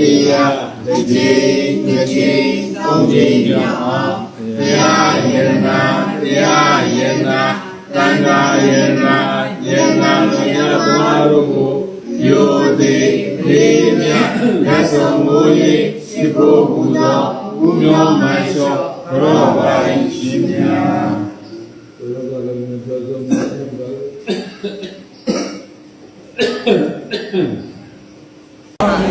ရိယတစ်ချိန်တစ်ချိန်သုံးချိန်မြောက်အောင်တရားယရနာတရားယရနာသံဃာယရနာယရနာတရားတော်တို့ကိုယောသေးလေးမြတ်လက်ဆောင်မူ၏ရှိဖို့ဟူသောဘုမြောမလျှော့ရောပါ၏ရှင်များပြ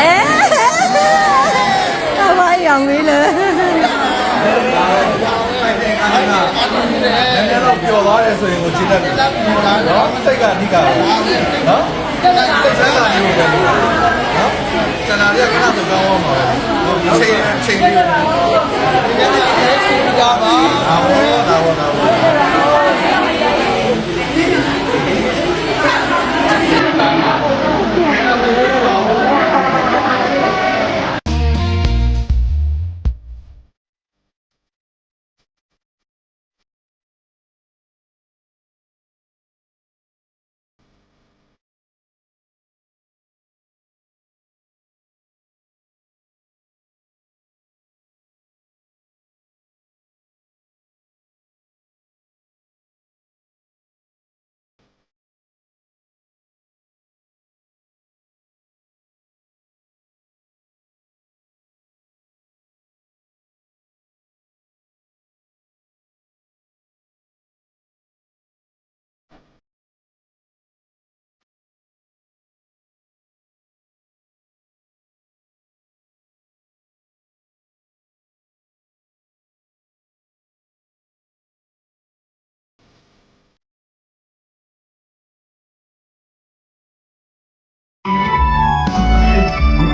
အဲအမရောင်လေးလေနည်းနည်းတော့ပျော်သွားတယ်ဆိုရင်ကိုကြည့်တတ်တယ်နော်စိတ်ကအဓိကနော်စိတ်ချမ်းသာနေလို့ပဲနော်ကျန်တာတွေကခဏတော့ကောင်းအောင်ပါချိန်ချိန်ပြီးဒါပါဒါဘောဒါဘောဒါ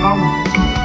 က